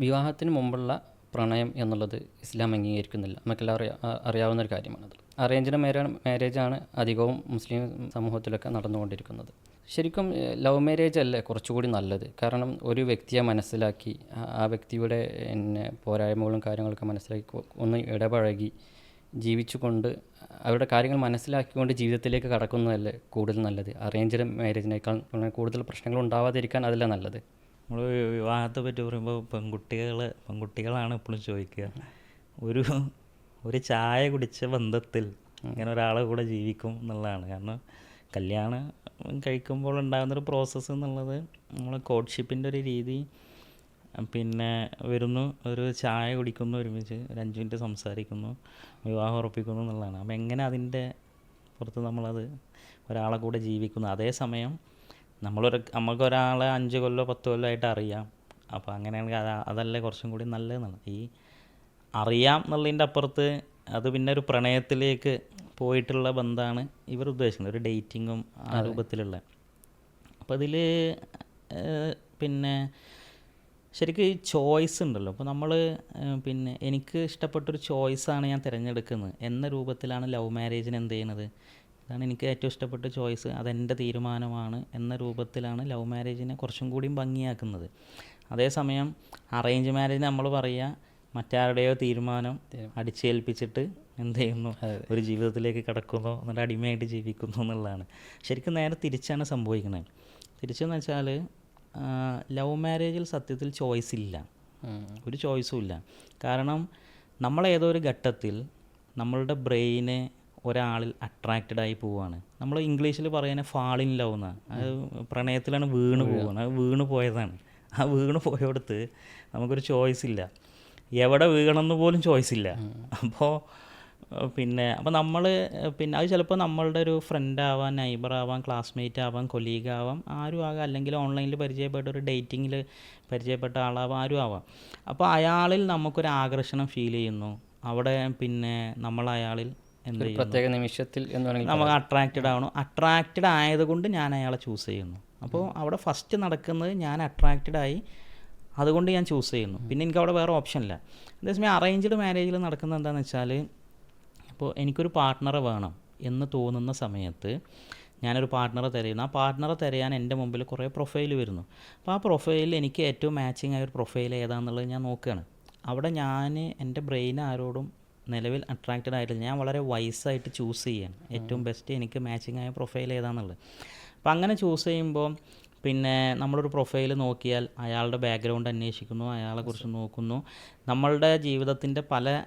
വിവാഹത്തിന് മുമ്പുള്ള പ്രണയം എന്നുള്ളത് ഇസ്ലാം അംഗീകരിക്കുന്നില്ല. നമുക്കെല്ലാം അറിയാ അറിയാവുന്ന ഒരു കാര്യമാണത്. അറേഞ്ച്ഡ് മാരേജ് മാരേജാണ് അധികവും മുസ്ലിം സമൂഹത്തിലൊക്കെ നടന്നുകൊണ്ടിരിക്കുന്നത്. ശരിക്കും ലവ് മാരേജ് അല്ലേ കുറച്ചുകൂടി നല്ലത്? കാരണം ഒരു വ്യക്തിയെ മനസ്സിലാക്കി ആ- ആ വ്യക്തിയുടെ പിന്നെ പോരായ്മകളും കാര്യങ്ങളൊക്കെ മനസ്സിലാക്കി ഒന്ന് ഇടപഴകി ജീവിച്ചുകൊണ്ട് അവരുടെ കാര്യങ്ങൾ മനസ്സിലാക്കിക്കൊണ്ട് ജീവിതത്തിലേക്ക് കടക്കുന്നതല്ലേ കൂടുതൽ നല്ലത്? അറേഞ്ച്ഡ് മാരേജിനേക്കാൾ കൂടുതൽ പ്രശ്നങ്ങൾ ഉണ്ടാവാതിരിക്കാൻ അതല്ല നല്ലത്? നമ്മൾ വിവാഹത്തെ പറ്റി പറയുമ്പോൾ പെൺകുട്ടികൾ പെൺകുട്ടികളാണ് എപ്പോഴും ചോദിക്കുക. ഒരു ഒരു ചായ കുടിച്ച ബന്ധത്തിൽ ഇങ്ങനെ ഒരാളെ കൂടെ ജീവിക്കും എന്നുള്ളതാണ്. കാരണം കല്യാണം കഴിക്കുമ്പോൾ ഉണ്ടാകുന്നൊരു പ്രോസസ്സ് എന്നുള്ളത് നമ്മൾ കോഡ്ഷിപ്പിന്റെ ഒരു രീതി പിന്നെ വരുന്നു ഒരു ചായ കുടിക്കുന്നു ഒരുമിച്ച് ഒരു അഞ്ച് മിനിറ്റ് സംസാരിക്കുന്നു വിവാഹം ഉറപ്പിക്കുന്നു എന്നുള്ളതാണ്. അപ്പം എങ്ങനെ അതിന്റെ പുറത്ത് നമ്മളത് ഒരാളെ കൂടെ ജീവിക്കുന്നു? അതേസമയം നമ്മളൊരു നമുക്ക് ഒരാളെ അഞ്ച് കൊല്ലോ പത്ത് കൊല്ലോ ആയിട്ട് അറിയാം. അപ്പോൾ അങ്ങനെയാണെങ്കിൽ അത് അതല്ലേ കുറച്ചും കൂടി നല്ലതെന്നാണ്. ഈ അറിയാം എന്നുള്ളതിന്റെ അപ്പുറത്ത് അത് പിന്നെ ഒരു പ്രണയത്തിലേക്ക് പോയിട്ടുള്ള ബന്ധമാണ് ഇവർ ഉദ്ദേശിക്കുന്നത്. ഒരു ഡേറ്റിങ്ങും ആ രൂപത്തിലുള്ള. അപ്പോൾ ഇതിൽ പിന്നെ ശരിക്കും ഈ ചോയ്സ് ഉണ്ടല്ലോ. അപ്പോൾ നമ്മൾ പിന്നെ എനിക്ക് ഇഷ്ടപ്പെട്ടൊരു ചോയ്സാണ് ഞാൻ തിരഞ്ഞെടുക്കുന്നത്. എന്ന രൂപത്തിലാണ് ലവ് മാരേജിന് എന്ത് ചെയ്യുന്നത് ഇതാണ് എനിക്ക് ഏറ്റവും ഇഷ്ടപ്പെട്ട ചോയ്സ്. അതെന്റെ തീരുമാനമാണ് എന്ന രൂപത്തിലാണ് ലവ് മാരേജിനെ കുറച്ചും കൂടിയും ഭംഗിയാക്കുന്നത്. അതേസമയം അറേഞ്ച് മാരേജ് നമ്മൾ പറയുക മറ്റാരുടെയോ തീരുമാനം അടിച്ചേൽപ്പിച്ചിട്ട് എന്ത് ചെയ്യുന്നു? ഒരു ജീവിതത്തിലേക്ക് കടക്കുന്നു എന്നിട്ട് അടിമയായിട്ട് ജീവിക്കുന്നു എന്നുള്ളതാണ്. ശരിക്കും നേരെ തിരിച്ചാണ് സംഭവിക്കുന്നത്. തിരിച്ചെന്ന് വെച്ചാൽ ലവ് മാരേജിൽ സത്യത്തിൽ ചോയ്സ് ഇല്ല. ഒരു ചോയ്സും ഇല്ല. കാരണം നമ്മൾ ഏതോ ഒരു ഘട്ടത്തിൽ നമ്മളുടെ ബ്രെയിന് ഒരാളിൽ അട്രാക്റ്റഡ് ആയി പോവാണ്. നമ്മൾ ഇംഗ്ലീഷിൽ പറയുന്ന ഫാൾ ഇൻ ലവ് എന്നാണ് അത് പ്രണയത്തിലാണ് വീണ് പോവുകയാണ് അത് വീണ് പോയതാണ്. ആ വീണ് പോയടുത്ത് നമുക്കൊരു ചോയ്സ് ഇല്ല. എവിടെ വീണമെന്ന് പോലും ചോയ്സ് ഇല്ല. അപ്പോൾ പിന്നെ അപ്പോൾ നമ്മൾ പിന്നെ അത് ചിലപ്പോൾ നമ്മളുടെ ഒരു ഫ്രണ്ട് ആവാം നൈബർ ആവാം ക്ലാസ്മേറ്റ് ആവാം കൊലീഗ് ആവാം ആരും ആകാം. അല്ലെങ്കിൽ ഓൺലൈനിൽ പരിചയപ്പെട്ട ഒരു ഡേറ്റിങ്ങിൽ പരിചയപ്പെട്ട ആളാവാം ആരും ആവാം. അപ്പോൾ അയാളിൽ നമുക്കൊരു ആകർഷണം ഫീൽ ചെയ്യുന്നു. അവിടെ പിന്നെ നമ്മൾ അയാളിൽ പ്രത്യേക നിമിഷത്തിൽ എന്ന് പറയുന്നത് നമുക്ക് അട്രാക്റ്റഡ് ആവണം? അട്രാക്റ്റഡ് ആയതുകൊണ്ട് ഞാൻ അയാളെ ചൂസ് ചെയ്യുന്നു. അപ്പോൾ അവിടെ ഫസ്റ്റ് നടക്കുന്നത് ഞാൻ അട്രാക്റ്റഡ് ആയി അതുകൊണ്ട് ഞാൻ ചൂസ് ചെയ്യുന്നു. പിന്നെ എനിക്ക് അവിടെ വേറെ ഓപ്ഷൻ ഇല്ല. അതേസമയം അറേഞ്ച്ഡ് മാരേജിൽ നടക്കുന്നത് എന്താണെന്ന് വെച്ചാൽ ഇപ്പോൾ എനിക്കൊരു പാർട്ട്ണറെ വേണം എന്ന് തോന്നുന്ന സമയത്ത് ഞാനൊരു പാർട്ട്ണറെ തിരയുന്നു. ആ പാർട്ട്ണറെ തിരയാൻ എന്റെ മുമ്പിൽ കുറേ പ്രൊഫൈൽ വരുന്നു. അപ്പോൾ ആ പ്രൊഫൈലിൽ എനിക്ക് ഏറ്റവും മാച്ചിങ് ആയ ഒരു പ്രൊഫൈൽ ഏതാണെന്നുള്ളത് ഞാൻ നോക്കുകയാണ് അവിടെ ഞാൻ എന്റെ ബ്രെയിൻ ആരോടും നിലവിൽ അട്രാക്റ്റഡ് ആയിട്ടില്ല. ഞാൻ വളരെ വൈസായിട്ട് ചൂസ് ചെയ്യാൻ ഏറ്റവും ബെസ്റ്റ് എനിക്ക് മാച്ചിങ് ആയ പ്രൊഫൈൽ ഏതാണെന്നുള്ളത് അപ്പോൾ അങ്ങനെ ചൂസ് ചെയ്യുമ്പോൾ പിന്നെ നമ്മളൊരു പ്രൊഫൈൽ നോക്കിയാൽ അയാളുടെ ബാക്ക്ഗ്രൗണ്ട് അന്വേഷിക്കുന്നു അയാളെക്കുറിച്ച് നോക്കുന്നു. നമ്മളുടെ ജീവിതത്തിന്റെ പല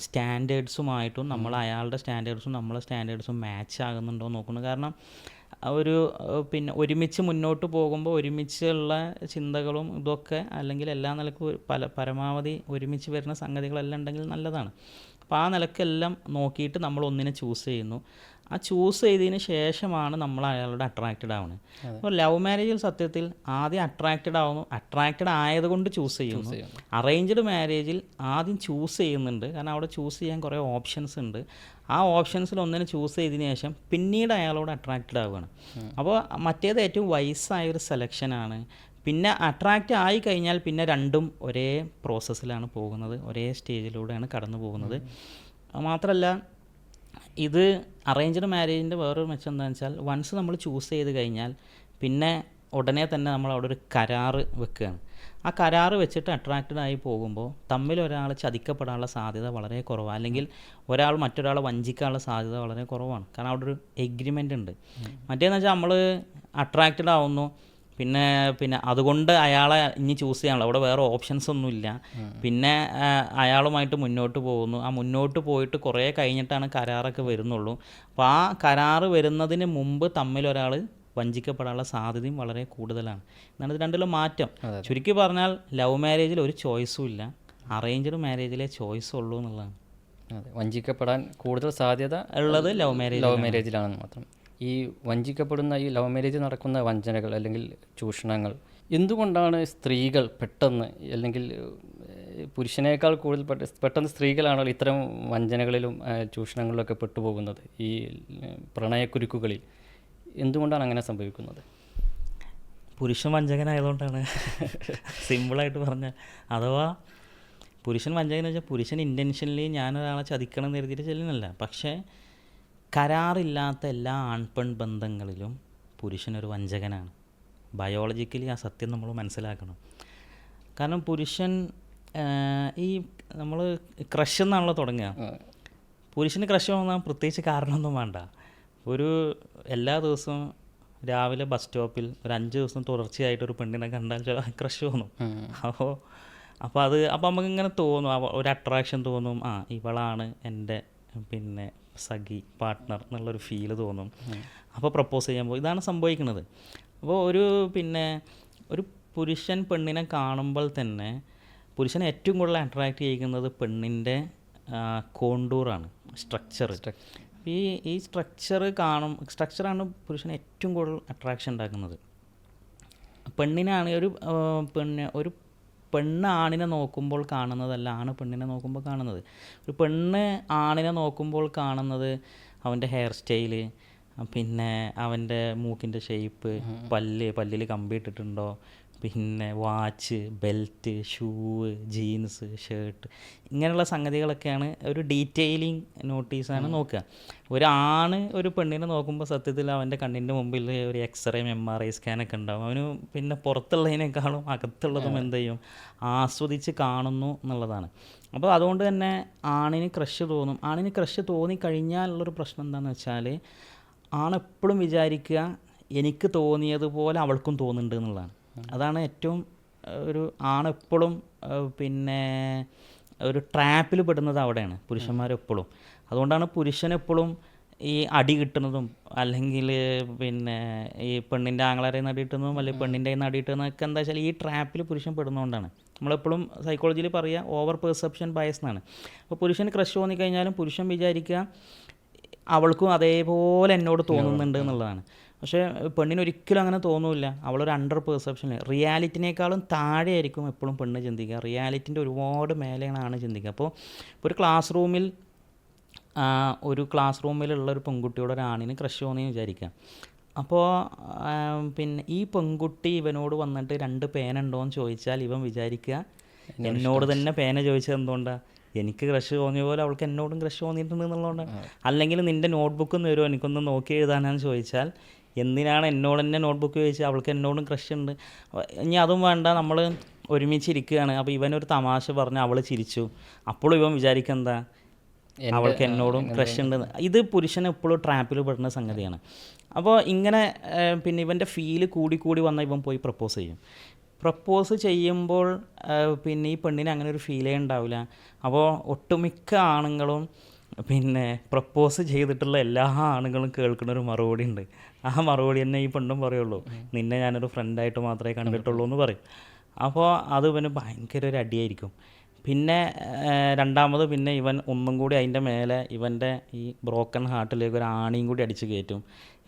സ്റ്റാൻഡേർഡ്സുമായിട്ടും നമ്മൾ അയാളുടെ സ്റ്റാൻഡേർഡ്സും നമ്മളെ സ്റ്റാൻഡേർഡ്സും മാച്ച് ആകുന്നുണ്ടോ നോക്കുന്നു. കാരണം ഒരു പിന്നെ ഒരുമിച്ച് മുന്നോട്ട് പോകുമ്പോൾ ഒരുമിച്ചുള്ള ചിന്തകളും ഇതൊക്കെ അല്ലെങ്കിൽ എല്ലാ നിലക്കും പല പരമാവധി ഒരുമിച്ച് വരുന്ന സംഗതികളെല്ലാം ഉണ്ടെങ്കിൽ നല്ലതാണ്. അപ്പോൾ ആ നിലക്കെല്ലാം നോക്കിയിട്ട് നമ്മൾ ഒന്നിനെ ചൂസ് ചെയ്യുന്നു. ആ ചൂസ് ചെയ്തതിന് ശേഷമാണ് നമ്മൾ അയാളോട് അട്രാക്റ്റഡ് ആവുന്നത്. അപ്പോൾ ലവ് മാരേജിൽ സത്യത്തിൽ ആദ്യം അട്രാക്റ്റഡ് ആവുന്നു അട്രാക്റ്റഡ് ആയതുകൊണ്ട് ചൂസ് ചെയ്യുന്നു. അറേഞ്ച്ഡ് മാരേജിൽ ആദ്യം ചൂസ് ചെയ്യുന്നുണ്ട്. കാരണം അവിടെ ചൂസ് ചെയ്യാൻ കുറേ ഓപ്ഷൻസ് ഉണ്ട്. ആ ഓപ്ഷൻസിൽ ഒന്നിനെ ചൂസ് ചെയ്തതിന് ശേഷം പിന്നീട് അയാളോട് അട്രാക്റ്റഡ് ആവുകയാണ്. അപ്പോൾ മറ്റേത് ഏറ്റവും വയസ്സായൊരു സെലക്ഷനാണ് പിന്നെ അട്രാക്റ്റ് ആയി കഴിഞ്ഞാൽ പിന്നെ രണ്ടും ഒരേ പ്രോസസ്സിലാണ് പോകുന്നത്. ഒരേ സ്റ്റേജിലൂടെയാണ് കടന്നു പോകുന്നത്. മാത്രമല്ല ഇത് അറേഞ്ച്ഡ് മാരേജിന്റെ വേറൊരു മെച്ചം എന്താണെന്ന് വെച്ചാൽ വൺസ് നമ്മൾ ചൂസ് ചെയ്ത് കഴിഞ്ഞാൽ പിന്നെ ഉടനെ തന്നെ നമ്മൾ അവിടെ ഒരു കരാറ് വെക്കുകയാണ്. ആ കരാറ് വെച്ചിട്ട് അട്രാക്റ്റഡ് ആയി പോകുമ്പോൾ തമ്മിൽ ഒരാൾ ചതിക്കപ്പെടാനുള്ള സാധ്യത വളരെ കുറവാണ് അല്ലെങ്കിൽ ഒരാൾ മറ്റൊരാളെ വഞ്ചിക്കാനുള്ള സാധ്യത വളരെ കുറവാണ്. കാരണം അവിടെ ഒരു എഗ്രിമെന്റ് ഉണ്ട്. മറ്റേന്ന് വെച്ചാൽ നമ്മൾ അട്രാക്റ്റഡ് ആവുന്നു. പിന്നെ പിന്നെ അതുകൊണ്ട് അയാളെ ഇനി ചൂസ് ചെയ്യാനുള്ള അവിടെ വേറെ ഓപ്ഷൻസ് ഒന്നുമില്ല പിന്നെ അയാളുമായിട്ട് മുന്നോട്ട് പോകുന്നു. ആ മുന്നോട്ട് പോയിട്ട് കുറേ കഴിഞ്ഞിട്ടാണ് കരാറൊക്കെ വരുന്നുള്ളൂ. അപ്പോൾ ആ കരാറ് വരുന്നതിന് മുമ്പ് തമ്മിൽ ഒരാൾ വഞ്ചിക്കപ്പെടാനുള്ള സാധ്യതയും വളരെ കൂടുതലാണ്. എന്നാണ് ഇത് രണ്ടിലും മാറ്റം. ചുരുക്കി പറഞ്ഞാൽ ലവ് മാരേജിൽ ഒരു ചോയ്സും ഇല്ല. അറേഞ്ച്ഡ് മാരേജിലെ ചോയ്സ് ഉള്ളൂ എന്നുള്ളതാണ്. വഞ്ചിക്കപ്പെടാൻ കൂടുതൽ സാധ്യത ഉള്ളത് ലവ് മാരേജ് ലവ് മാരേജിലാണെന്ന് മാത്രം. ഈ വഞ്ചിക്കപ്പെടുന്ന ഈ ലവ് മാരേജ് നടക്കുന്ന വഞ്ചനകൾ അല്ലെങ്കിൽ ചൂഷണങ്ങൾ എന്തുകൊണ്ടാണ് സ്ത്രീകൾ പെട്ടെന്ന് അല്ലെങ്കിൽ പുരുഷനേക്കാൾ കൂടുതൽ പെട്ട- പെട്ടെന്ന് സ്ത്രീകളാണല്ലോ ഇത്തരം വഞ്ചനകളിലും ചൂഷണങ്ങളിലൊക്കെ പെട്ടുപോകുന്നത്? ഈ പ്രണയക്കുരുക്കുകളിൽ. എന്തുകൊണ്ടാണ് അങ്ങനെ സംഭവിക്കുന്നത്? പുരുഷൻ വഞ്ചകനായതുകൊണ്ടാണ്. സിമ്പിളായിട്ട് പറഞ്ഞ അഥവാ പുരുഷൻ വഞ്ചകൻ എന്ന് വെച്ചാൽ പുരുഷൻ ഇന്റൻഷനിൽ ഞാനൊരാളെ ചതിക്കണം എന്ന് കരുതിയിട്ട് ചെല്ലുന്നില്ല പക്ഷേ കരാറില്ലാത്ത എല്ലാ ആൺപെൺ ബന്ധങ്ങളിലും പുരുഷനൊരു വഞ്ചകനാണ്. ബയോളജിക്കലി ആ സത്യം നമ്മൾ മനസ്സിലാക്കണം. കാരണം പുരുഷൻ ഈ നമ്മൾ ക്രഷ് എന്നാണല്ലോ തുടങ്ങുക. പുരുഷന് ക്രഷ് വന്നാൽ പ്രത്യേകിച്ച് കാരണമൊന്നും വേണ്ട. ഒരു എല്ലാ ദിവസവും രാവിലെ ബസ് സ്റ്റോപ്പിൽ ഒരു അഞ്ച് ദിവസം തുടർച്ചയായിട്ട് ഒരു പെണ്ണിനെ കണ്ടാൽ ചില ക്രഷ് തോന്നും. അപ്പോൾ അപ്പോൾ അത് അപ്പോൾ നമുക്ക് ഇങ്ങനെ തോന്നും ഒരു അട്രാക്ഷൻ തോന്നും. ആ ഇവളാണ് എന്റെ പിന്നെ സഖി പാർട്ട്ണർ എന്നുള്ളൊരു ഫീൽ തോന്നും. അപ്പോൾ പ്രപ്പോസ് ചെയ്യാൻ ചെയ്യുമ്പോൾ ഇതാണ് സംഭവിക്കുന്നത്. അപ്പോൾ ഒരു പിന്നെ ഒരു പുരുഷൻ പെണ്ണിനെ കാണുമ്പോൾ തന്നെ പുരുഷൻ ഏറ്റവും കൂടുതൽ അട്രാക്റ്റ് ചെയ്യിക്കുന്നത് പെണ്ണിന്റെ കോണ്ടൂറാണ് സ്ട്രക്ചർ ഈ ഈ സ്ട്രക്ചർ കാണും സ്ട്രക്ചറാണ് പുരുഷന് ഏറ്റവും കൂടുതൽ അട്രാക്ഷൻ ഉണ്ടാക്കുന്നത്. പെണ്ണിനാണ് ഒരു പെണ്ണ് ഒരു പെണ്ണ് ആണിനെ നോക്കുമ്പോൾ കാണുന്നതല്ല ആണ് പെണ്ണിനെ നോക്കുമ്പോൾ കാണുന്നത്. ഒരു പെണ്ണ് ആണിനെ നോക്കുമ്പോൾ കാണുന്നത് അവന്റെ ഹെയർ സ്റ്റൈൽ പിന്നെ അവന്റെ മൂക്കിന്റെ ഷേപ്പ് പല്ല് പല്ലിൽ കമ്പി ഇട്ടിട്ടുണ്ടോ പിന്നെ watch belt shoe jeans shirt ഇങ്ങനെയുള്ള സംഗതികളൊക്കെയാണ് ഒരു ഡീറ്റെയിലിംഗ് നോട്ടീസാണ് നോക്കുക. ഒരാണ് ഒരു പെണ്ണിനെ നോക്കുമ്പോൾ സത്യത്തിൽ അവന്റെ കണ്ണിന്റെ മുമ്പിൽ ഒരു എക്സ്റേയും എം ആർ ഐ സ്കാനൊക്കെ ഉണ്ടാവും. അവന് പിന്നെ പുറത്തുള്ളതിനേക്കാളും അകത്തുള്ളതും എന്ത് ചെയ്യും? ആസ്വദിച്ച് കാണുന്നു എന്നുള്ളതാണ്. അപ്പോൾ അതുകൊണ്ട് തന്നെ ആണിന് ക്രഷ് തോന്നും. ആണിന് ക്രഷ് തോന്നിക്കഴിഞ്ഞാലുള്ളൊരു പ്രശ്നം എന്താണെന്ന് വെച്ചാൽ ആണെപ്പോഴും വിചാരിക്കുക എനിക്ക് തോന്നിയതുപോലെ അവൾക്കും തോന്നുന്നുണ്ട് എന്നുള്ളതാണ്. അതാണ് ഏറ്റവും ഒരു ആണെപ്പോഴും എപ്പോഴും പിന്നെ ഒരു ട്രാപ്പിൽ പെടുന്നത് അവിടെയാണ് പുരുഷന്മാരെപ്പോഴും അതുകൊണ്ടാണ് പുരുഷനെപ്പോഴും ഈ അടി കിട്ടുന്നതും അല്ലെങ്കിൽ പിന്നെ ഈ പെണ്ണിന്റെ ആങ്ങളാരെ അടി കിട്ടുന്നതും അല്ലെങ്കിൽ പെണ്ണിന്റെ അടി കിട്ടുന്നതൊക്കെ എന്താ വെച്ചാൽ ഈ ട്രാപ്പിൽ പുരുഷൻ പെടുന്നതുകൊണ്ടാണ്. നമ്മളെപ്പോഴും സൈക്കോളജിയിൽ പറയുക ഓവർ പെർസെപ്ഷൻ ബയസ് എന്നാണ്. അപ്പോൾ പുരുഷന് ക്രഷ് തോന്നിക്കഴിഞ്ഞാലും പുരുഷൻ വിചാരിക്കുക അവൾക്കും അതേപോലെ എന്നോട് തോന്നുന്നുണ്ട് എന്നുള്ളതാണ്. പക്ഷേ പെണ്ണിന് ഒരിക്കലും അങ്ങനെ തോന്നില്ല. അവളൊരു അണ്ടർ പെർസെപ്ഷനിൽ റിയാലിറ്റിനേക്കാളും താഴെയായിരിക്കും എപ്പോഴും പെണ്ണ് ചിന്തിക്കുക. റിയാലിറ്റിന്റെ ഒരുപാട് മേലെയാണ് ആണ് ചിന്തിക്കുക. അപ്പോൾ ഒരു ക്ലാസ് റൂമിൽ ഒരു ക്ലാസ് റൂമിലുള്ള ഒരു പെൺകുട്ടിയോട് ഒരു ആണിന് ക്രഷ് തോന്നിയെന്ന് വിചാരിക്കുക. അപ്പോൾ പിന്നെ ഈ പെൺകുട്ടി ഇവനോട് വന്നിട്ട് രണ്ട് പേന ഉണ്ടോ എന്ന് ചോദിച്ചാൽ ഇവൻ വിചാരിക്കുക എന്നോട് തന്നെ പേന ചോദിച്ചത് എന്തുകൊണ്ടാണ് എനിക്ക് ക്രഷ് തോന്നിയ പോലെ അവൾക്ക് എന്നോടും ക്രഷ് തോന്നിയിട്ടുണ്ട് എന്നുള്ളതുകൊണ്ട്. അല്ലെങ്കിൽ നിന്റെ നോട്ട്ബുക്ക് ഒന്ന് വരുമോ എനിക്കൊന്ന് നോക്കി എഴുതാനാന്ന് ചോദിച്ചാൽ എന്തിനാണ് എന്നോട് തന്നെ നോട്ട്ബുക്ക് ചോദിച്ചത്? അവൾക്ക് എന്നോടും ക്രഷ് ഉണ്ട്. ഇനി അതും വേണ്ട നമ്മൾ ഒരുമിച്ചിരിക്കുകയാണ്. അപ്പോൾ ഇവനൊരു തമാശ പറഞ്ഞ് അവൾ ചിരിച്ചു. അപ്പോഴും ഇവൻ വിചാരിക്കെന്താ അവൾക്ക് എന്നോടും ക്രഷ് ഉണ്ട് ഇത് പുരുഷൻ എപ്പോഴും ട്രാപ്പിൽ പെടുന്ന സംഗതിയാണ്. അപ്പോൾ ഇങ്ങനെ പിന്നെ ഇവന്റെ ഫീൽ കൂടി കൂടി വന്ന ഇവൻ പോയി പ്രപ്പോസ് ചെയ്യും. പ്രപ്പോസ് ചെയ്യുമ്പോൾ പിന്നെ ഈ പെണ്ണിന് അങ്ങനെ ഒരു ഫീലേ ഉണ്ടാവില്ല. അപ്പോൾ ഒട്ടുമിക്ക ആണുങ്ങളും പിന്നെ പ്രപ്പോസ് ചെയ്തിട്ടുള്ള എല്ലാ ആണുങ്ങളും കേൾക്കുന്ന ഒരു മറുപടി ഉണ്ട്. ആ മറുപടി തന്നെ ഈ പെണ്ണും പറയുള്ളൂ. നിന്നെ ഞാനൊരു ഫ്രണ്ടായിട്ട് മാത്രമേ കണ്ടിട്ടുള്ളൂ എന്ന് പറയും. അപ്പോൾ അത് ഇവന് ഭയങ്കര ഒരു അടിയായിരിക്കും. പിന്നെ രണ്ടാമത് പിന്നെ ഇവൻ ഒന്നും കൂടി അതിന്റെ മേലെ ഇവന്റെ ഈ ബ്രോക്കൺ ഹാർട്ടിലേക്ക് ഒരു ആണിയും കൂടി അടിച്ച് കയറ്റും.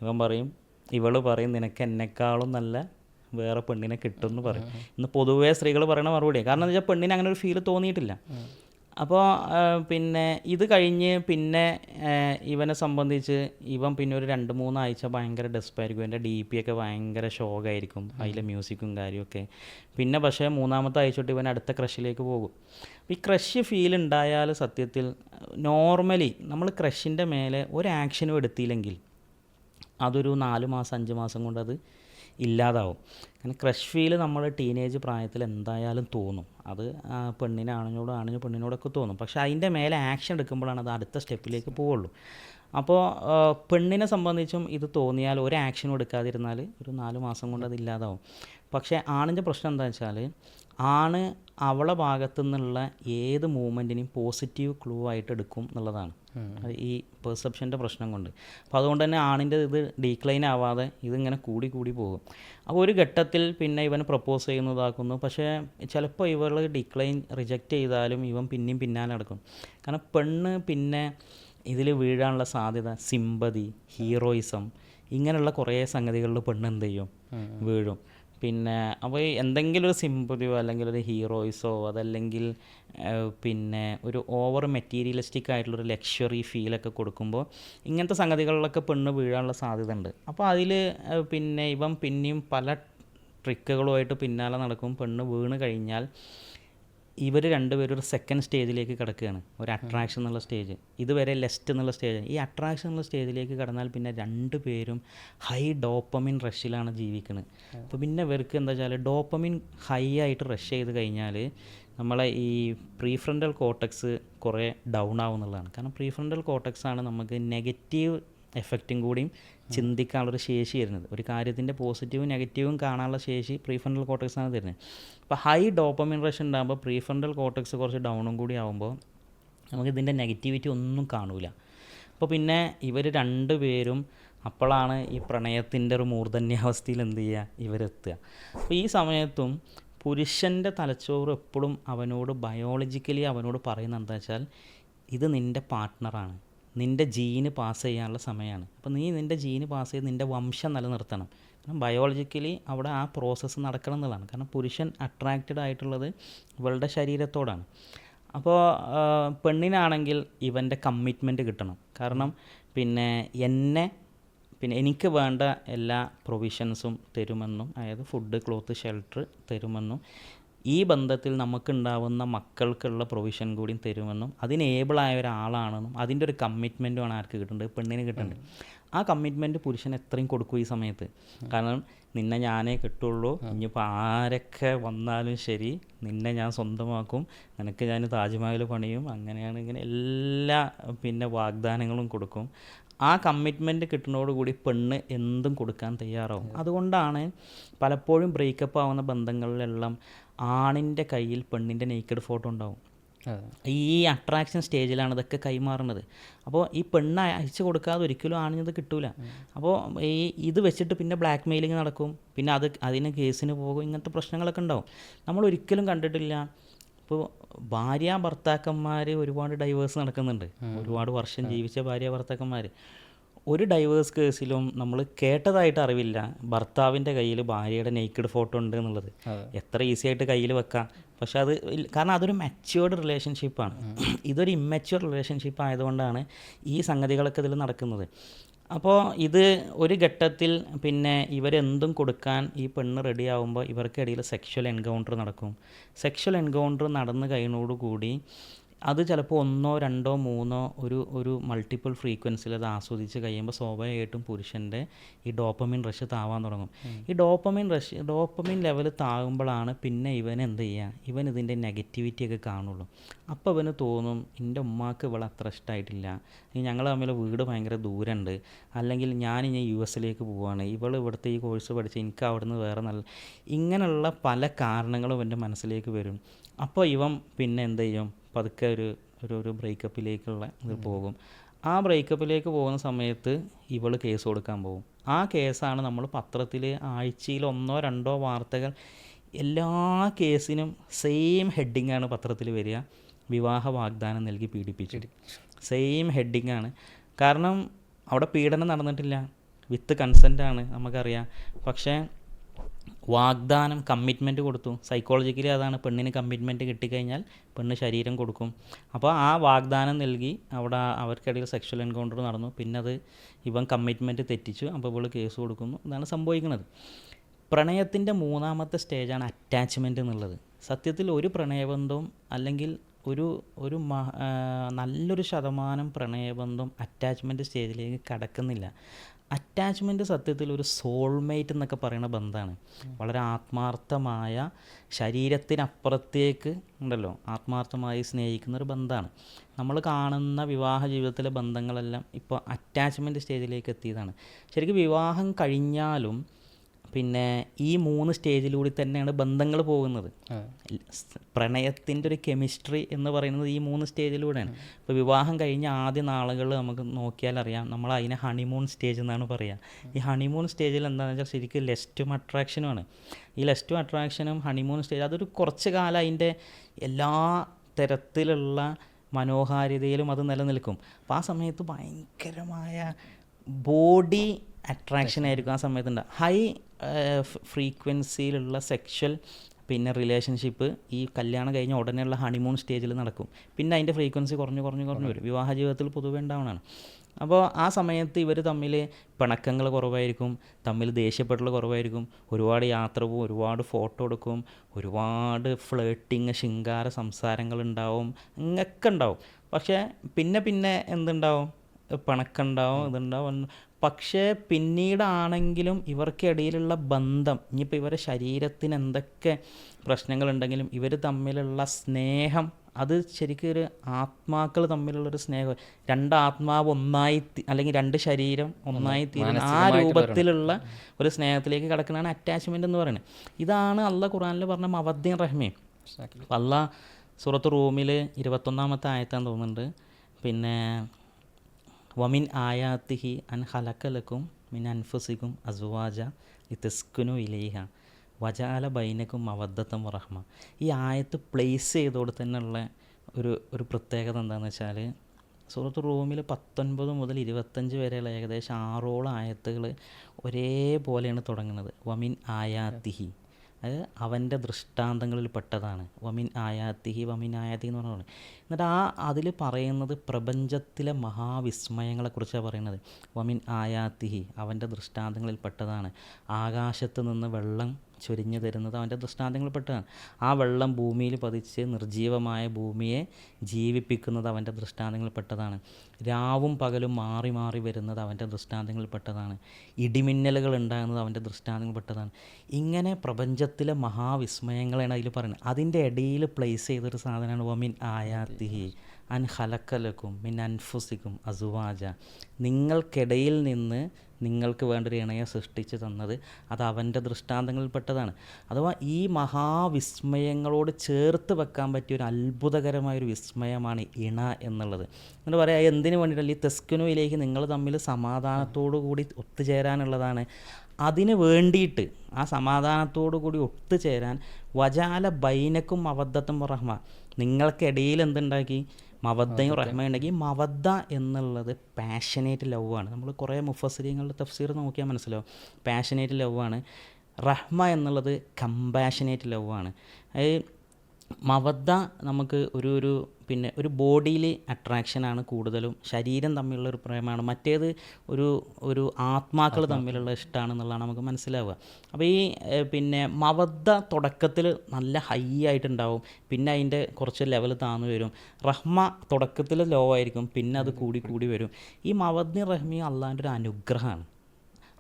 ഇവൻ പറയും ഇവൾ പറയും നിനക്ക് എന്നെക്കാളും നല്ല വേറെ പെണ്ണിനെ കിട്ടും എന്ന് പറയും. ഇന്ന് പൊതുവേ സ്ത്രീകൾ പറയണ മറുപടിയാണ് കാരണം എന്താ വെച്ചാൽ പെണ്ണിന് അങ്ങനെ ഒരു ഫീൽ തോന്നിയിട്ടില്ല. അപ്പോൾ പിന്നെ ഇത് കഴിഞ്ഞ് പിന്നെ ഇവനെ സംബന്ധിച്ച് ഇവൻ പിന്നെ ഒരു രണ്ട് മൂന്നാഴ്ച ഭയങ്കര ഡെസ്പായിരിക്കും എന്റെ ഡി പി ഒക്കെ ഭയങ്കര ഷോക്കായിരിക്കും അതിലെ മ്യൂസിക്കും കാര്യമൊക്കെ. പിന്നെ പക്ഷേ മൂന്നാമത്തെ ആഴ്ച തൊട്ട് ഇവൻ അടുത്ത ക്രഷിലേക്ക് പോകും. ഈ ക്രഷ് ഫീൽ ഉണ്ടായാൽ സത്യത്തിൽ നോർമലി നമ്മൾ ക്രഷിന്റെ മേലെ ഒരു ആക്ഷനും എടുത്തില്ലെങ്കിൽ അതൊരു നാല് മാസം അഞ്ച് മാസം കൊണ്ട് അത് ഇല്ലാതാവും. കാരണം ക്രഷ് ഫീൽ നമ്മൾ ടീനേജ് പ്രായത്തിൽ എന്തായാലും തോന്നും. അത് പെണ്ണിന് ആണിന് പെണ്ണിനോടൊക്കെ തോന്നും. പക്ഷേ അതിന്റെ മേലെ ആക്ഷൻ എടുക്കുമ്പോഴാണ് അത് അടുത്ത സ്റ്റെപ്പിലേക്ക് പോവുള്ളൂ. അപ്പോൾ പെണ്ണിനെ സംബന്ധിച്ചും ഇത് തോന്നിയാൽ ഒരു ആക്ഷനും എടുക്കാതിരുന്നാൽ ഒരു നാല് മാസം കൊണ്ട് അത് ഇല്ലാതാവും. പക്ഷേ ആണിന്റെ പ്രശ്നം എന്താ വെച്ചാൽ ആണ് അവളെ ഭാഗത്തു നിന്നുള്ള ഏത് മൂവ്മെന്റിനെയും പോസിറ്റീവ് ക്ലൂ ആയിട്ട് എടുക്കും എന്നുള്ളതാണ്. ഈ പെർസെപ്ഷന്റെ പ്രശ്നം കൊണ്ട്. അപ്പോൾ അതുകൊണ്ട് തന്നെ ആണിന്റെ ഇത് ഡീക്ലൈൻ ആവാതെ ഇതിങ്ങനെ കൂടി കൂടി പോകും. അപ്പോൾ ഒരു ഘട്ടത്തിൽ പിന്നെ ഇവൻ പ്രപ്പോസ് ചെയ്യുന്നതാക്കുന്നു. പക്ഷേ ചിലപ്പോൾ ഇവൾ ഡിക്ലൈൻ റിജക്റ്റ് ചെയ്താലും ഇവൻ പിന്നെയും പിന്നാലെ നടക്കും. കാരണം പെണ്ണ് പിന്നെ ഇതിൽ വീഴാനുള്ള സാധ്യത സിമ്പതി ഹീറോയിസം ഇങ്ങനെയുള്ള കുറേ സംഗതികളിൽ പെണ്ണ് എന്ത് ചെയ്യും? വീഴും. പിന്നെ അപ്പോൾ എന്തെങ്കിലും ഒരു സിമ്പതിയോ അല്ലെങ്കിൽ ഒരു ഹീറോയിസോ അതല്ലെങ്കിൽ പിന്നെ ഒരു ഓവർ മെറ്റീരിയലിസ്റ്റിക് ആയിട്ടുള്ളൊരു ലക്ഷറി ഫീലൊക്കെ കൊടുക്കുമ്പോൾ ഇങ്ങനത്തെ സംഗതികളിലൊക്കെ പെണ്ണ് വീഴാനുള്ള സാധ്യത ഉണ്ട് അപ്പോൾ അതിൽ പിന്നെ ഇവൻ പിന്നെയും പല ട്രിക്കുകളുമായിട്ട് പിന്നാലെ നടക്കും. പെണ്ണ് വീണ് കഴിഞ്ഞാൽ ഇവർ രണ്ടുപേരും ഒരു സെക്കൻഡ് സ്റ്റേജിലേക്ക് കിടക്കുകയാണ്. ഒരു അട്രാക്ഷൻ എന്നുള്ള സ്റ്റേജ് ഇതുവരെ ലെസ്റ്റ് എന്നുള്ള സ്റ്റേജ് ഈ അട്രാക്ഷൻ എന്നുള്ള സ്റ്റേജിലേക്ക് കടന്നാൽ പിന്നെ രണ്ടുപേരും ഹൈ ഡോപ്പമിൻ റഷിലാണ് ജീവിക്കുന്നത് അപ്പോൾ പിന്നെ ഇവർക്ക് എന്താ വെച്ചാൽ ഡോപ്പമിൻ ഹൈ ആയിട്ട് റഷ് ചെയ്ത് കഴിഞ്ഞാൽ നമ്മളെ ഈ പ്രീഫ്രണ്ടൽ കോട്ടക്സ് കുറേ ഡൗൺ ആവും എന്നുള്ളതാണ്. കാരണം പ്രീഫ്രണ്ടൽ കോട്ടക്സ് ആണ് നമുക്ക് നെഗറ്റീവ് എഫക്റ്റും കൂടിയും ചിന്തിക്കാനുള്ളൊരു ശേഷി വരുന്നത്. ഒരു കാര്യത്തിന്റെ പോസിറ്റീവും നെഗറ്റീവും കാണാനുള്ള ശേഷി പ്രീഫ്രണ്ടൽ കോട്ടക്സാണ് തരുന്നത്. അപ്പോൾ ഹൈ ഡോപ്പമിൻ റഷ് ഉണ്ടാകുമ്പോൾ പ്രീഫ്രണ്ടൽ കോട്ടക്സ് കുറച്ച് ഡൗണും കൂടി ആകുമ്പോൾ നമുക്ക് ഇതിന്റെ നെഗറ്റിവിറ്റി ഒന്നും കാണൂല. അപ്പോൾ പിന്നെ ഇവർ രണ്ട് പേരും അപ്പോഴാണ് ഈ പ്രണയത്തിന്റെ ഒരു മൂർധന്യാവസ്ഥയിൽ എന്ത് ചെയ്യുക? ഇവരെത്തുക അപ്പോൾ ഈ സമയത്തും പുരുഷന്റെ തലച്ചോറ് എപ്പോഴും അവനോട് ബയോളജിക്കലി അവനോട് പറയുന്നത് എന്താ വെച്ചാൽ ഇത് നിന്റെ പാർട്ട്ണറാണ് നിന്റെ ജീന് പാസ് ചെയ്യാനുള്ള സമയമാണ്. അപ്പോൾ നീ നിന്റെ ജീന് പാസ് ചെയ്ത് നിന്റെ വംശം നിലനിർത്തണം. കാരണം ബയോളജിക്കലി അവിടെ ആ പ്രോസസ്സ് നടക്കണം എന്നുള്ളതാണ്. കാരണം പുരുഷൻ അട്രാക്റ്റഡ് ആയിട്ടുള്ളത് ഇവളുടെ ശരീരത്തോടാണ്. അപ്പോൾ പെണ്ണിനാണെങ്കിൽ ഇവന്റെ കമ്മിറ്റ്മെന്റ് കിട്ടണം. കാരണം പിന്നെ എന്നെ പിന്നെ എനിക്ക് വേണ്ട എല്ലാ പ്രൊവിഷൻസും തരുമെന്നും അതായത് ഫുഡ് ക്ലോത്ത് ഷെൽട്ടർ തരുമെന്നും ഈ ബന്ധത്തിൽ നമുക്കുണ്ടാവുന്ന മക്കൾക്കുള്ള പ്രൊവിഷൻ കൂടി തരുമെന്നും അതിന് ഏബിളായ ഒരാളാണെന്നും അതിന്റെ ഒരു കമ്മിറ്റ്മെന്റുമാണ് ആർക്ക് കിട്ടുന്നത് പെണ്ണിന് കിട്ടുന്നത് ആ കമ്മിറ്റ്മെന്റ് പുരുഷൻ എത്രയും കൊടുക്കും ഈ സമയത്ത്. കാരണം നിന്നെ ഞാനേ കിട്ടുള്ളൂ. ഇനിയിപ്പോൾ ആരൊക്കെ വന്നാലും ശരി നിന്നെ ഞാൻ സ്വന്തമാക്കും. നിനക്ക് ഞാൻ താജ്മഹൽ പണിയും അങ്ങനെയാണ് ഇങ്ങനെ എല്ലാ പിന്നെ വാഗ്ദാനങ്ങളും കൊടുക്കും. ആ കമ്മിറ്റ്മെന്റ് കിട്ടുന്നതോടുകൂടി പെണ്ണ് എന്തും കൊടുക്കാൻ തയ്യാറാവും. അതുകൊണ്ടാണ് പലപ്പോഴും ബ്രേക്കപ്പ് ആവുന്ന ബന്ധങ്ങളിലെല്ലാം ആണിന്റെ കയ്യിൽ പെണ്ണിന്റെ നേക്കഡ് ഫോട്ടോ ഉണ്ടാവും. ഈ അട്രാക്ഷൻ സ്റ്റേജിലാണ് ഇതൊക്കെ കൈമാറുന്നത്. അപ്പോൾ ഈ പെണ്ണ് അയച്ചു കൊടുക്കാതെ ഒരിക്കലും ആണിത് കിട്ടൂല. അപ്പോൾ ഈ ഇത് വെച്ചിട്ട് പിന്നെ ബ്ലാക്ക് മെയിലിംഗ് നടക്കും. പിന്നെ അത് അതിന് കേസിന് പോകും. ഇങ്ങനത്തെ പ്രശ്നങ്ങളൊക്കെ ഉണ്ടാവും. നമ്മൾ ഒരിക്കലും കണ്ടിട്ടില്ല. ഇപ്പോൾ ഭാര്യ ഭർത്താക്കന്മാർ ഒരുപാട് ഡൈവേഴ്സ് നടക്കുന്നുണ്ട്. ഒരുപാട് വർഷം ജീവിച്ച ഭാര്യ ഭർത്താക്കന്മാർ ഒരു ഡൈവേഴ്സ് കേസിലും നമ്മൾ കേട്ടതായിട്ട് അറിവില്ല. ഭർത്താവിന്റെ കയ്യിൽ ഭാര്യയുടെ നെയ്ക്കഡ് ഫോട്ടോ ഉണ്ട് എന്നുള്ളത്. എത്ര ഈസി ആയിട്ട് കയ്യിൽ വെക്കാം. പക്ഷെ അത് കാരണം അതൊരു മെച്യൂർഡ് റിലേഷൻഷിപ്പാണ് ഇതൊരു ഇമ്മച്യൂർ റിലേഷൻഷിപ്പ് ആയതുകൊണ്ടാണ് ഈ സംഗതികളൊക്കെ ഇതിൽ നടക്കുന്നത്. അപ്പോൾ ഇത് ഒരു ഘട്ടത്തിൽ പിന്നെ ഇവരെന്തും കൊടുക്കാൻ ഈ പെണ്ണ് റെഡി ആകുമ്പോൾ ഇവർക്കിടയിൽ സെക്ഷൽ എൻകൗണ്ടർ നടക്കും. സെക്ഷൽ എൻകൗണ്ടർ നടന്നു കഴിയുന്നതോടുകൂടി അത് ചിലപ്പോൾ ഒന്നോ രണ്ടോ മൂന്നോ ഒരു ഒരു മൾട്ടിപ്പിൾ ഫ്രീക്വൻസിയിൽ അത് ആസ്വദിച്ച് കഴിയുമ്പോൾ സ്വാഭാവികമായിട്ടും പുരുഷന്റെ ഈ ഡോപ്പമിൻ റഷ് താവാൻ തുടങ്ങും. ഈ ഡോപ്പമിൻ റഷ് ഡോപ്പമിൻ ലെവൽ താകുമ്പോഴാണ് പിന്നെ ഇവൻ എന്ത് ചെയ്യുക ഇവൻ ഇതിന്റെ നെഗറ്റിവിറ്റിയൊക്കെ കാണുള്ളൂ. അപ്പോൾ അവന് തോന്നും എന്റെ ഉമ്മാക്ക് ഇവൾ അത്ര ഇഷ്ടമായിട്ടില്ല ഞങ്ങൾ തമ്മിൽ വീട് ഭയങ്കര ദൂരമുണ്ട് അല്ലെങ്കിൽ ഞാൻ ഇനി യു എസിലേക്ക് പോവുകയാണ് ഇവൾ ഇവിടുത്തെ ഈ കോഴ്സ് പഠിച്ച് എനിക്ക് അവിടുന്ന് വേറെ നല്ല ഇങ്ങനെയുള്ള പല കാരണങ്ങളും എന്റെ മനസ്സിലേക്ക് വരും. അപ്പോൾ ഇവൻ പിന്നെ എന്ത് ചെയ്യും? പതുക്കെ ഒരു ഒരു ഒരു ബ്രേക്കപ്പിലേക്കുള്ള ഇത് പോകും. ആ ബ്രേക്കപ്പിലേക്ക് പോകുന്ന സമയത്ത് ഇവൾ കേസ് കൊടുക്കാൻ പോകും. ആ കേസാണ് നമ്മൾ പത്രത്തിൽ ആഴ്ചയിൽ ഒന്നോ രണ്ടോ വാർത്തകൾ എല്ലാ കേസിനും സെയിം ഹെഡിങ്ങാണ് പത്രത്തിൽ വരിക. വിവാഹ വാഗ്ദാനം നൽകി പീഡിപ്പിച്ചു. സെയിം ഹെഡിങ്ങാണ് ആണ് കാരണം അവിടെ പീഡനം നടന്നിട്ടില്ല. വിത്ത് കൺസെന്റ് ആണ് നമുക്കറിയാം. പക്ഷേ വാഗ്ദാനം കമ്മിറ്റ്മെന്റ് കൊടുത്തു. സൈക്കോളജിക്കലി അതാണ് പെണ്ണിന് കമ്മിറ്റ്മെന്റ് കിട്ടിക്കഴിഞ്ഞാൽ പെണ്ണ് ശരീരം കൊടുക്കും. അപ്പോൾ ആ വാഗ്ദാനം നൽകി അവിടെ അവർക്കിടയിൽ സെക്ഷൽ എൻകൗണ്ടർ നടന്നു. പിന്നെ അത് ഇവൻ കമ്മിറ്റ്മെന്റ് തെറ്റിച്ചു. അപ്പോൾ ഇവൾ കേസ് കൊടുക്കുന്നു. ഇതാണ് സംഭവിക്കുന്നത്. പ്രണയത്തിന്റെ മൂന്നാമത്തെ സ്റ്റേജാണ് അറ്റാച്ച്മെന്റ് എന്നുള്ളത്. സത്യത്തിൽ ഒരു പ്രണയബന്ധവും അല്ലെങ്കിൽ ഒരു ഒരു നല്ലൊരു ശതമാനം പ്രണയബന്ധം അറ്റാച്ച്മെന്റ് സ്റ്റേജിലേക്ക് കടക്കുന്നില്ല. അറ്റാച്ച്മെന്റ് സത്യത്തിൽ ഒരു സോൾമേറ്റ് എന്നൊക്കെ പറയുന്ന ബന്ധമാണ്. വളരെ ആത്മാർത്ഥമായ ശരീരത്തിനപ്പുറത്തേക്ക് ഉണ്ടല്ലോ ആത്മാർത്ഥമായി സ്നേഹിക്കുന്ന ഒരു ബന്ധമാണ്. നമ്മൾ കാണുന്ന വിവാഹ ജീവിതത്തിലെ ബന്ധങ്ങളെല്ലാം ഇപ്പോൾ അറ്റാച്ച്മെന്റ് സ്റ്റേജിലേക്ക് എത്തിയതാണ്. ശരിക്കും വിവാഹം കഴിഞ്ഞാലും പിന്നെ ഈ മൂന്ന് സ്റ്റേജിലൂടെ തന്നെയാണ് ബന്ധങ്ങൾ പോകുന്നത്. പ്രണയത്തിന്റെ ഒരു കെമിസ്ട്രി എന്ന് പറയുന്നത് ഈ മൂന്ന് സ്റ്റേജിലൂടെയാണ്. ഇപ്പോൾ വിവാഹം കഴിഞ്ഞ ആദ്യ നാളുകൾ നമുക്ക് നോക്കിയാൽ അറിയാം. നമ്മൾ അതിനെ ഹണിമൂൺ സ്റ്റേജ് എന്നാണ് പറയുക ഈ ഹണിമൂൺ സ്റ്റേജിൽ എന്താണെന്ന് വെച്ചാൽ ശരിക്കും ലെസ്റ്റും അട്രാക്ഷനുമാണ് ഈ ലെസ്റ്റും അട്രാക്ഷനും ഹണിമൂൺ സ്റ്റേജ് അതൊരു കുറച്ച് കാലം അതിന്റെ എല്ലാ തരത്തിലുള്ള മനോഹാരിതയിലും അത് നിലനിൽക്കും. അപ്പോൾ ആ സമയത്ത് ഭയങ്കരമായ ബോഡി അട്രാക്ഷൻ ആയിരിക്കും ആ സമയത്തുണ്ട്. ഹൈ ഫ്രീക്വൻസിയിലുള്ള സെക്ഷൽ പിന്നെ റിലേഷൻഷിപ്പ് ഈ കല്യാണം കഴിഞ്ഞ ഉടനെയുള്ള ഹണിമൂൺ സ്റ്റേജിൽ നടക്കും. പിന്നെ അതിന്റെ ഫ്രീക്വൻസി കുറഞ്ഞു കുറഞ്ഞു കുറഞ്ഞു വരും. വിവാഹ ജീവിതത്തിൽ പൊതുവെ ഉണ്ടാവണതാണ് അപ്പോൾ ആ സമയത്ത് ഇവർ തമ്മിൽ പിണക്കങ്ങൾ കുറവായിരിക്കും തമ്മിൽ ദേഷ്യപ്പെടൽ കുറവായിരിക്കും ഒരുപാട് യാത്ര പോകും ഒരുപാട് ഫോട്ടോ എടുക്കും ഒരുപാട് ഫ്ലേട്ടിങ് ശിങ്കാര സംസാരങ്ങൾ ഉണ്ടാവും അങ്ങനെയൊക്കെ ഉണ്ടാവും. പക്ഷേ പിന്നെ പിന്നെ എന്തുണ്ടാവും? പിണക്കുണ്ടാവും ഇതുണ്ടാവും പക്ഷേ പിന്നീടാണെങ്കിലും ഇവർക്കിടയിലുള്ള ബന്ധം ഇനിയിപ്പോൾ ഇവരുടെ ശരീരത്തിന് എന്തൊക്കെ പ്രശ്നങ്ങളുണ്ടെങ്കിലും ഇവർ തമ്മിലുള്ള സ്നേഹം അത് ശരിക്കും ഒരു ആത്മാക്കൾ തമ്മിലുള്ളൊരു സ്നേഹം. രണ്ട് ആത്മാവ് ഒന്നായി അല്ലെങ്കിൽ രണ്ട് ശരീരം ഒന്നായി തീരുന്ന ആ രൂപത്തിലുള്ള ഒരു സ്നേഹത്തിലേക്ക് കിടക്കുന്നതാണ് അറ്റാച്ച്മെന്റ് എന്ന് പറയുന്നത്. ഇതാണ് അല്ല ഖുറാനിൽ പറഞ്ഞ മവദ്ദീൻ റഹ്മീം. അല്ല സുറത്ത് റൂമിൽ ഇരുപത്തൊന്നാമത്തെ ആയത്താന്ന് തോന്നുന്നുണ്ട്. പിന്നെ വമിൻ ആയാത്തിഹി അൻ ഹലക്കലക്കും മിൻ അൻഫുസിക്കും അസുവാജ ഇതസ്കുനു ഇലേഹ. വജാല ബൈനക്കും അവദ്ധത്തും റഹ്മ. ഈ ആയത്ത് പ്ലേസ് ചെയ്തോടെ തന്നെയുള്ള ഒരു ഒരു പ്രത്യേകത എന്താണെന്ന് വെച്ചാൽ സുഹൃത്ത് റൂമിൽ പത്തൊൻപത് മുതൽ ഇരുപത്തഞ്ച് വരെയുള്ള ഏകദേശം ആറോളം ആയത്തുകൾ ഒരേപോലെയാണ് തുടങ്ങുന്നത്. വമിൻ ആയാത്തിഹി. അത് അവന്റെ ദൃഷ്ടാന്തങ്ങളിൽ പെട്ടതാണ്. വമിൻ ആയാത്തിഹി വമിൻ ആയാത്തി എന്ന് പറഞ്ഞാൽ എന്നിട്ട് ആ അതിൽ പറയുന്നത് പ്രപഞ്ചത്തിലെ മഹാവിസ്മയങ്ങളെക്കുറിച്ചാണ് പറയുന്നത്. വമിൻ ആയാത്തിഹി അവന്റെ ദൃഷ്ടാന്തങ്ങളിൽ പെട്ടതാണ്. ആകാശത്ത് നിന്ന് വെള്ളം ചൊരിഞ്ഞു തരുന്നത് അവന്റെ ദൃഷ്ടാന്തങ്ങൾപ്പെട്ടതാണ് ആ വെള്ളം ഭൂമിയിൽ പതിച്ച് നിർജീവമായ ഭൂമിയെ ജീവിപ്പിക്കുന്നത് അവന്റെ ദൃഷ്ടാന്തങ്ങൾപ്പെട്ടതാണ് രാവും പകലും മാറി മാറി വരുന്നത് അവന്റെ ദൃഷ്ടാന്തങ്ങൾപ്പെട്ടതാണ് ഇടിമിന്നലുകൾ ഉണ്ടാകുന്നത് അവന്റെ ദൃഷ്ടാന്തങ്ങൾപ്പെട്ടതാണ് ഇങ്ങനെ പ്രപഞ്ചത്തിലെ മഹാവിസ്മയങ്ങളാണ് അതിൽ പറയുന്നത്. അതിന്റെ ഇടയിൽ പ്ലേസ് ചെയ്തൊരു സാധനമാണ് വമിൻ ആയാത്തിഹി അൻ ഹലക്കലക്കും മിൻ അൻഫുസിക്കും അസുവാജ. നിങ്ങൾക്കിടയിൽ നിന്ന് നിങ്ങൾക്ക് വേണ്ട ഒരു ഇണയെ സൃഷ്ടിച്ച് തന്നത് അത് അവന്റെ ദൃഷ്ടാന്തങ്ങളിൽപ്പെട്ടതാണ്. അഥവാ ഈ മഹാവിസ്മയങ്ങളോട് ചേർത്ത് വെക്കാൻ പറ്റിയ ഒരു അത്ഭുതകരമായൊരു വിസ്മയമാണ് ഇണ എന്നുള്ളത്. എന്നിട്ട് പറയാം എന്തിനു വേണ്ടിയിട്ടല്ല ഈ തെസ്കുനുവിലേക്ക് നിങ്ങൾ തമ്മിൽ സമാധാനത്തോടു കൂടി ഒത്തുചേരാനുള്ളതാണ്. അതിന് വേണ്ടിയിട്ട് ആ സമാധാനത്തോടു കൂടി ഒത്തുചേരാൻ വജാല ബൈനക്കും അബദ്ധത്തും റഹ്മ. നിങ്ങൾക്കിടയിൽ എന്തുണ്ടാക്കി? മവദ്ദയും റഹ്മയുണ്ടെങ്കിൽ മവദ്ദ എന്നുള്ളത് പാഷനേറ്റ് ലവ് ആണ്. നമ്മൾ കുറേ മുഫസരിയങ്ങളുടെ തഫ്സീർ നോക്കിയാൽ മനസ്സിലാവും. പാഷനേറ്റ് ലവ് ആണ്. റഹ്മ എന്നുള്ളത് കമ്പാഷനേറ്റ് ലവ് ആണ്. അത് മവദ്ദ നമുക്ക് ഒരു ഒരു പിന്നെ ഒരു ബോഡിയിൽ അട്രാക്ഷനാണ് കൂടുതലും. ശരീരം തമ്മിലുള്ള ഒരു പ്രേമമാണ് മറ്റേത് ഒരു ഒരു ആത്മാക്കൾ തമ്മിലുള്ള ഇഷ്ടമാണെന്നുള്ളതാണ് നമുക്ക് മനസ്സിലാവുക. അപ്പോൾ ഈ പിന്നെ മവദ്ദ തുടക്കത്തിൽ നല്ല ഹൈ ആയിട്ടുണ്ടാവും. പിന്നെ അതിന്റെ കുറച്ച് ലെവൽ താന്നു വരും. റഹ്മ തുടക്കത്തിൽ ലോ ആയിരിക്കും. പിന്നെ അത് കൂടി കൂടി വരും. ഈ മവദ്ദി റഹ്മി അള്ളാന്റെ ഒരു അനുഗ്രഹമാണ്.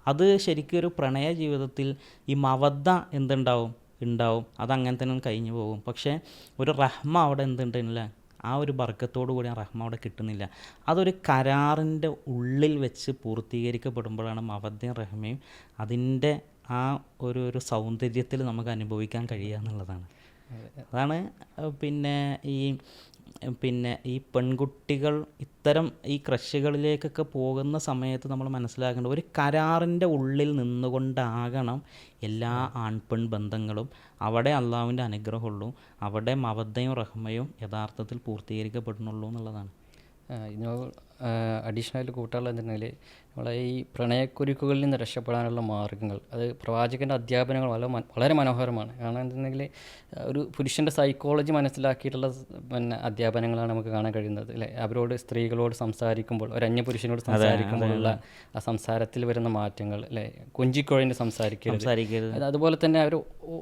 അത് ശരിക്കും ഒരു പ്രണയ ജീവിതത്തിൽ ഈ മവദ്ദ എന്തുണ്ടാവും? ഉണ്ടാവും. അതങ്ങനെ തന്നെ കഴിഞ്ഞു പോകും. പക്ഷേ ഒരു റഹ്മ അവിടെ എന്തുണ്ടെന്നില്ല ആ ഒരു ബർക്കത്തോടു കൂടി ആ റഹ്മ അവിടെ കിട്ടുന്നില്ല. അതൊരു കരാറിന്റെ ഉള്ളിൽ വെച്ച് പൂർത്തീകരിക്കപ്പെടുമ്പോഴാണ് മവദ്യം റഹ്മയും അതിന്റെ ആ ഒരു ഒരു സൗന്ദര്യത്തിൽ നമുക്ക് അനുഭവിക്കാൻ കഴിയുക എന്നുള്ളതാണ്. അതാണ് പിന്നെ ഈ പിന്നെ ഈ പെൺകുട്ടികൾ ഇത്തരം ഈ ക്രഷുകളിലേക്കൊക്കെ പോകുന്ന സമയത്ത് നമ്മൾ മനസ്സിലാക്കേണ്ട ഒരു കരാറിന്റെ ഉള്ളിൽ നിന്നുകൊണ്ടാകണം എല്ലാ ആൺപെൺ ബന്ധങ്ങളും അവിടെ അള്ളാഹുവിന്റെ അനുഗ്രഹമുള്ളൂ അവിടെ മവദ്ധയും റഹ്മയും യഥാർത്ഥത്തിൽ പൂർത്തീകരിക്കപ്പെടുന്നുള്ളൂ എന്നുള്ളതാണ്. അഡീഷണൽ കൂട്ടാനുള്ള എന്തെങ്കിൽ നമ്മളെ ഈ പ്രണയക്കുരുക്കുകളിൽ നിന്ന് രക്ഷപ്പെടാനുള്ള മാർഗങ്ങൾ അത് പ്രവാചകന്റെ അധ്യാപനങ്ങൾ വളരെ വളരെ മനോഹരമാണ്. കാരണം എന്തെങ്കിൽ ഒരു പുരുഷന്റെ സൈക്കോളജി മനസ്സിലാക്കിയിട്ടുള്ള പിന്നെ അധ്യാപനങ്ങളാണ് നമുക്ക് കാണാൻ കഴിയുന്നത് അല്ലേ? അവരോട് സ്ത്രീകളോട് സംസാരിക്കുമ്പോൾ ഒരു അന്യ പുരുഷനോട് സംസാരിക്കുമ്പോഴുള്ള ആ സംസാരത്തിൽ വരുന്ന മാറ്റങ്ങൾ അല്ലേ? കൊഞ്ചിക്കുഴഞ്ഞ് സംസാരിക്കരുത്. അതുപോലെ തന്നെ അവർ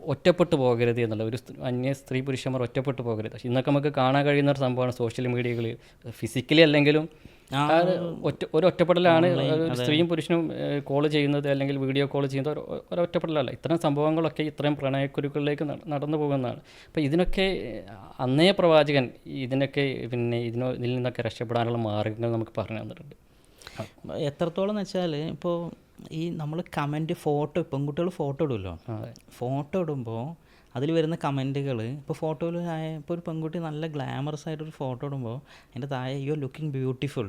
ഒറ്റപ്പെട്ടു പോകരുത് എന്നുള്ള ഒരു അന്യ സ്ത്രീ പുരുഷന്മാർ ഒറ്റപ്പെട്ടു പോകരുത്. പക്ഷേ ഇന്നൊക്കെ നമുക്ക് കാണാൻ കഴിയുന്ന ഒരു സംഭവമാണ് സോഷ്യൽ മീഡിയകളിൽ ഫിസിക്കലി അല്ലെങ്കിലും ഒറ്റ ഒരു ഒറ്റപ്പെടലാണ് ഒരു സ്ത്രീയും പുരുഷനും കോൾ ചെയ്യുന്നത് അല്ലെങ്കിൽ വീഡിയോ കോൾ ചെയ്യുന്നത് ഒരൊറ്റപ്പെടലല്ല ഇത്തരം സംഭവങ്ങളൊക്കെ ഇത്രയും പ്രണയക്കുരുക്കളിലേക്ക് നട- നടന്നു പോകുന്നതാണ്. അപ്പോൾ ഇതിനൊക്കെ അന്നേ പ്രവാചകൻ ഇതിനൊക്കെ പിന്നെ ഇതിനോ ഇതിൽ നിന്നൊക്കെ രക്ഷപ്പെടാനുള്ള മാർഗങ്ങൾ നമുക്ക് പറഞ്ഞു തന്നിട്ടുണ്ട്. എത്രത്തോളം എന്ന് വെച്ചാൽ ഇപ്പോൾ ഈ നമ്മൾ കമന്റ് ഫോട്ടോ പെൺകുട്ടികൾ ഫോട്ടോ ഇടുമല്ലോ ഫോട്ടോ ഇടുമ്പോൾ അതിൽ വരുന്ന കമന്റുകൾ. ഇപ്പോൾ ഫോട്ടോയിൽ ഇപ്പോൾ ഒരു പെൺകുട്ടി നല്ല ഗ്ലാമറസ് ആയിട്ടൊരു ഫോട്ടോ ഇടുമ്പോൾ അതിന്റെ താഴെ യു ആർ ലുക്കിംഗ് ബ്യൂട്ടിഫുൾ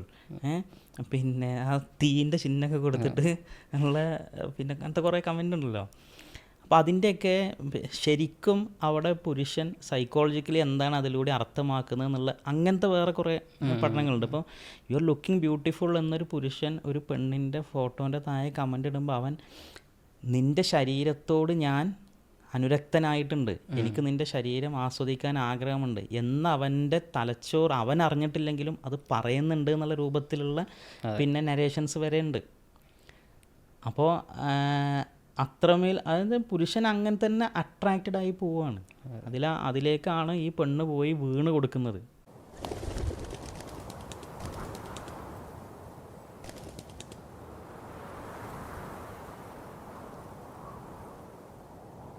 പിന്നെ ആ തീന്റെ ചിഹ്നമൊക്കെ കൊടുത്തിട്ട് ഉള്ള പിന്നെ അങ്ങനത്തെ കുറേ കമന്റ് ഉണ്ടല്ലോ. അപ്പോൾ അതിന്റെയൊക്കെ ശരിക്കും അവിടെ പുരുഷൻ സൈക്കോളജിക്കലി എന്താണ് അതിലൂടെ അർത്ഥമാക്കുന്നത് എന്നുള്ള അങ്ങനത്തെ വേറെ കുറേ പഠനങ്ങളുണ്ട്. ഇപ്പോൾ യു ആർ ലുക്കിംഗ് ബ്യൂട്ടിഫുൾ എന്നൊരു പുരുഷൻ ഒരു പെണ്ണിന്റെ ഫോട്ടോന്റെ താഴെ കമന്റ് ഇടുമ്പോൾ അവൻ നിന്റെ ശരീരത്തോട് ഞാൻ അനുരക്തനായിട്ടുണ്ട്. എനിക്ക് നിന്റെ ശരീരം ആസ്വദിക്കാൻ ആഗ്രഹമുണ്ട്. എന്ന് അവന്റെ തലച്ചോർ അവൻ അറിഞ്ഞിട്ടില്ലെങ്കിലും അത് പറയുന്നുണ്ട് എന്നുള്ള രൂപത്തിലുള്ള പിന്നെ നരേഷൻസ് വരെ ഉണ്ട്. അപ്പോൾ അത്രമേൽ അതായത് പുരുഷൻ അങ്ങനെ തന്നെ അട്രാക്റ്റഡ് ആയി പോവുകയാണ് അതിൽ അതിലേക്കാണ് ഈ പെണ്ണ് പോയി വീണ് കൊടുക്കുന്നത്.